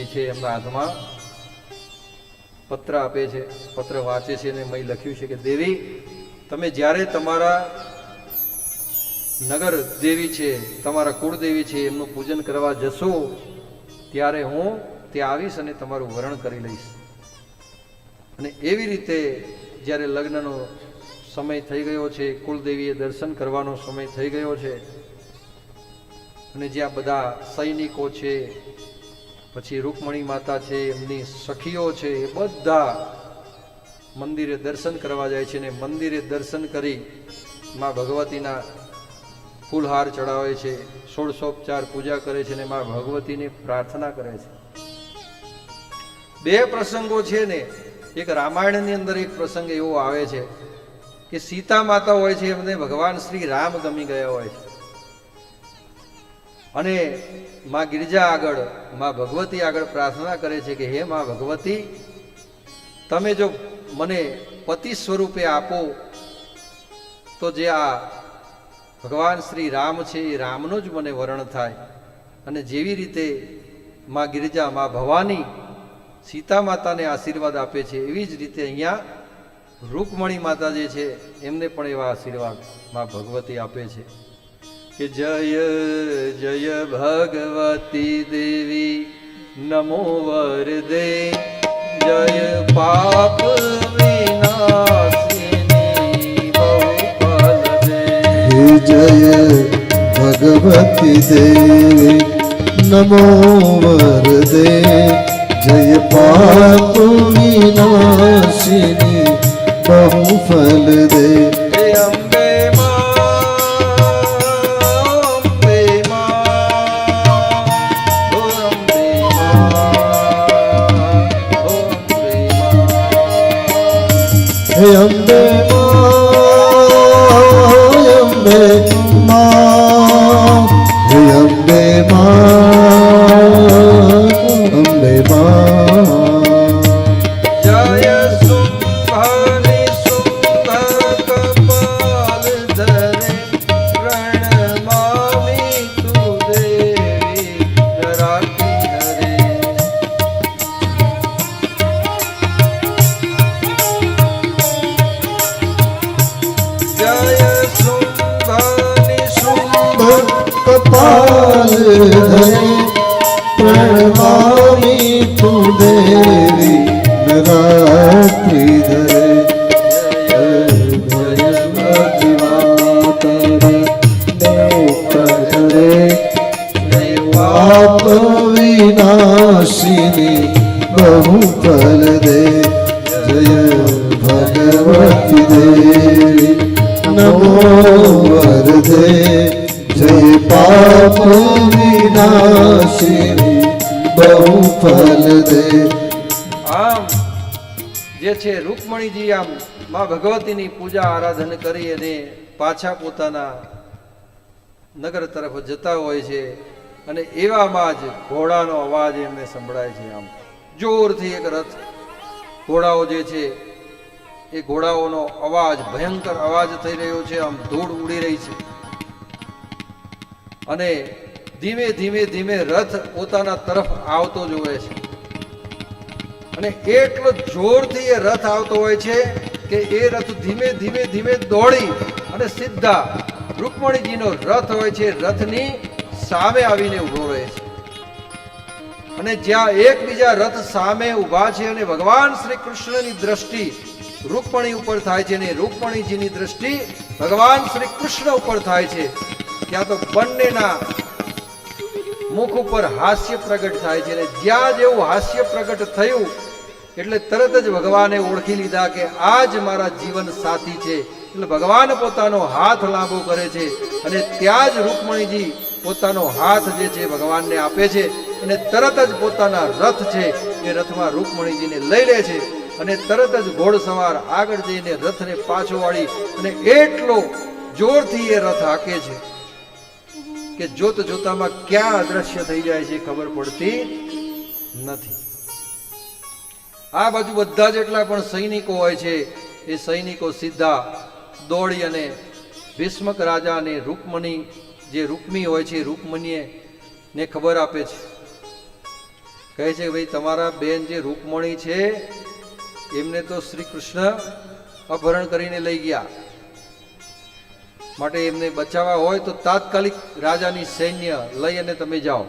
એ છે એમના હાથમાં. પત્ર આપે છે, પત્ર વાંચે છે અને મય લખ્યું છે કે, દેવી, તમે જ્યારે તમારા નગર દેવી છે, તમારા કુળદેવી છે, એમનું પૂજન કરવા જશો, ત્યારે હું ત્યાં આવીશ અને તમારું વરણ કરી લઈશ. અને એવી રીતે જ્યારે લગ્નનો સમય થઈ ગયો છે, કુળદેવીએ દર્શન કરવાનો સમય થઈ ગયો છે, અને જ્યાં બધા સૈનિકો છે પછી રૂકમણી માતા છે, એમની સખીઓ છે, એ બધા મંદિરે દર્શન કરવા જાય છે ને મંદિરે દર્શન કરી માં ભગવતીના ફૂલહાર ચડાવે છે સોળસોપચાર પૂજા કરે છે ને માં ભગવતીને પ્રાર્થના કરે છે. બે પ્રસંગો છે ને, એક રામાયણની અંદર એક પ્રસંગ એવો આવે છે કે સીતા માતા હોય છે, એમને ભગવાન શ્રી રામ ગમી ગયા હોય છે. અને માં ગિરજા આગળ, માં ભગવતી આગળ પ્રાર્થના કરે છે કે, હે માં ભગવતી, તમે જો મને પતિ સ્વરૂપે આપો, તો જે આ ભગવાન શ્રી રામ છે, એ રામનું જ મને વર્ણ થાય. અને જેવી રીતે માં ગિરિજા, માં ભવાની સીતા માતાને આશીર્વાદ આપે છે, એવી જ રીતે અહીંયા રૂકમણી માતા જે છે, એમને પણ એવા આશીર્વાદમાં ભગવતી આપે છે. જય જય ભગવતી દેવી, નમો વરદે. જય પાપ વિનાશિની જય ભગવતી દેવી, નમો વરદે. જય પાપ વિનાશિની બહુ ફલ દે માં અંબે માં કપાલ ધરે પ્રણવામી તું દેવી છે રૂકમણીજી આમ મા ભગવતીની પૂજા આરાધન કરી અને પાછા પોતાના નગર તરફ જતા હોય છે અને એવામાં જ ઘોડાનો અવાજ એમને સંભળાય છે આમ. જોરથી એક રથ ઘોડાઓ જે છે, એ ઘોડાઓનો અવાજ, ભયંકર અવાજ થઈ રહ્યો છે, આમ ધૂળ ઉડી રહી છે. અને ધીમે ધીમે ધીમે રથ પોતાના તરફ આવતો જોવે છે. અને એટલો જોરથી એ રથ આવતો હોય છે કે એ રથ ધીમે ધીમે ધીમે દોડી અને સીધા રૂકમણીજીનો રથ હોય છે, રથની સામે આવીને ઊભો રહે છે. અને જ્યાં એકબીજા રથ સામે ઊભા છે અને ભગવાન શ્રી કૃષ્ણની દ્રષ્ટિ રૂકમણી ઉપર થાય છે અને રૂકમણીજીની દ્રષ્ટિ ભગવાન શ્રી કૃષ્ણ ઉપર થાય છે, ત્યાં તો બંનેના મુખ ઉપર હાસ્ય પ્રગટ થાય છે અને જ્યાં જેવું હાસ્ય પ્રગટ થયું એટલે તરત જ ભગવાને ઓળખી લીધા કે આ જ મારા જીવન સાથી છે. એટલે ભગવાન પોતાનો હાથ લાંબો કરે છે અને ત્યાં જ રૂકમણીજી પોતાનો હાથ જે છે ભગવાનને આપે છે અને તરત જ પોતાના રથ છે એ રથમાં રૂકમણીજીને લઈ લે છે અને તરત જ ઘોડસવાર આગળ જઈને રથને પાછો વાળી અને એટલો જોરથી એ રથ હાકે છે કે જોત જોતામાં ક્યાં અદ્રશ્ય થઈ જાય છે ખબર પડતી નથી. આ બાજુ બધા જેટલા પણ સૈનિકો હોય છે, એ સૈનિકો સીધા દોડી અને ભીષ્મક રાજા અને રૂકમણી, જે રૂકમી હોય છે રૂકમણીએ ને ખબર આપે છે. કહે છે ભાઈ, તમારા બેન જે રૂકમણી છે, એમને તો શ્રી કૃષ્ણ અપહરણ કરીને લઈ ગયા. માટે એમને બચાવવા હોય તો તાત્કાલિક રાજાની સૈન્ય લઈ અને તમે જાઓ.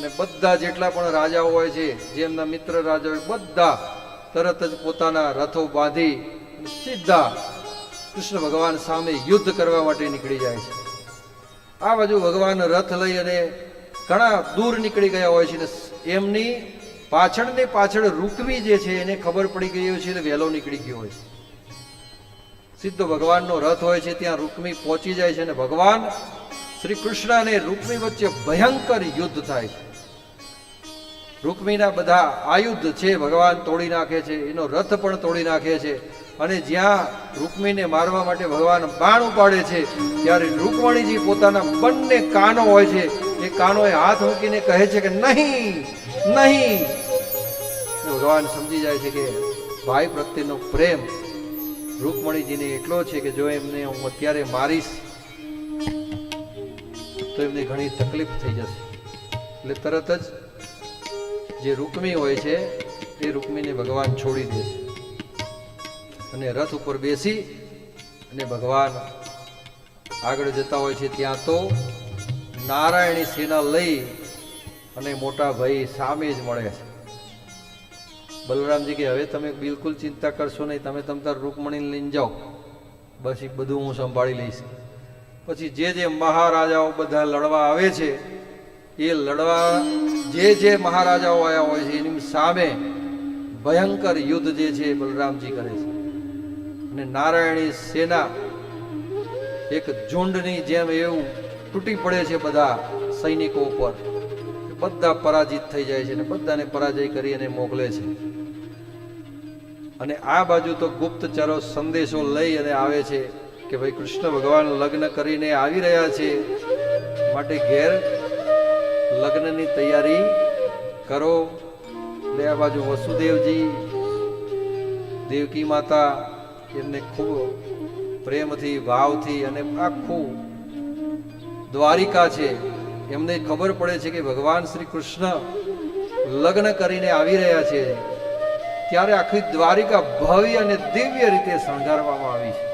અને બધા જેટલા પણ રાજાઓ હોય છે, જે એમના મિત્ર રાજા હોય, બધા તરત જ પોતાના રથો બાંધી સીધા કૃષ્ણ ભગવાન સામે યુદ્ધ કરવા માટે નીકળી જાય છે. આ બાજુ ભગવાન રથ લઈ અને ઘણા દૂર નીકળી ગયા હોય છે ને એમની પાછળ ને પાછળ રૂકવી જે છે એને ખબર પડી ગઈ હોય છે એટલે વહેલો નીકળી ગયો હોય છે. સીધો ભગવાનનો રથ હોય છે ત્યાં રૂકમી પહોંચી જાય છે અને ભગવાન શ્રી કૃષ્ણ અને રૂકમી વચ્ચે ભયંકર યુદ્ધ થાય છે. રૂકમીના બધા આયુધ છે, ભગવાન તોડી નાખે છે, એનો રથ પણ તોડી નાખે છે. અને જ્યાં રૂકમીને મારવા માટે ભગવાન બાણ ઉપાડે છે, ત્યારે રૂકમણીજી પોતાના બંને કાનો હોય છે, એ કાનોએ હાથ મૂકીને કહે છે કે નહીં નહીં. ભગવાન સમજી જાય છે કે ભાઈ પ્રત્યેનો પ્રેમ રૂકમણીજીને એટલો છે કે જો એમને હું અત્યારે મારીશ, તો એમને ઘણી તકલીફ થઈ જશે. એટલે તરત જ જે રૂકમી હોય છે, એ રૂકમીને ભગવાન છોડી દે છે. અને રથ ઉપર બેસી અને ભગવાન આગળ જતા હોય છે ત્યાં તો નારાયણી સેના લઈ અને મોટા ભાઈ સામે જ મળે છે. બલરામજી કે, હવે તમે બિલકુલ ચિંતા કરશો નહીં, તમે તમતાર રૂકમણીને લઈને જાઓ. બસ એ બધું હું સંભાળી લઈશ. પછી જે જે મહારાજાઓ બધા લડવા આવે છે, એ લડવા જે જે મહારાજાઓ આવ્યા હોય છે, એની સામે ભયંકર યુદ્ધ જે છે બલરામજી કરે છે. અને નારાયણી સેના એક ઝુંડની જેમ એવું તૂટી પડે છે બધા સૈનિકો ઉપર. બધા પરાજિત થઈ જાય છે અને બધાને પરાજય કરી અને મોકલે છે. અને આ બાજુ તો ગુપ્તચરો સંદેશો લઈ અને આવે છે કે ભાઈ કૃષ્ણ ભગવાન લગ્ન કરીને આવી રહ્યા છે. માટે ઘેર લગ્નની તૈયારી કરો. બે આ બાજુ વસુદેવજી, દેવકી માતા એમને ખૂબ પ્રેમથી, ભાવથી અને આખું દ્વારિકા છે, એમને ખબર પડે છે કે ભગવાન શ્રી કૃષ્ણ લગ્ન કરીને આવી રહ્યા છે. ત્યારે આખી દ્વારિકા ભવ્ય અને દિવ્ય રીતે શણગારવામાં આવી છે.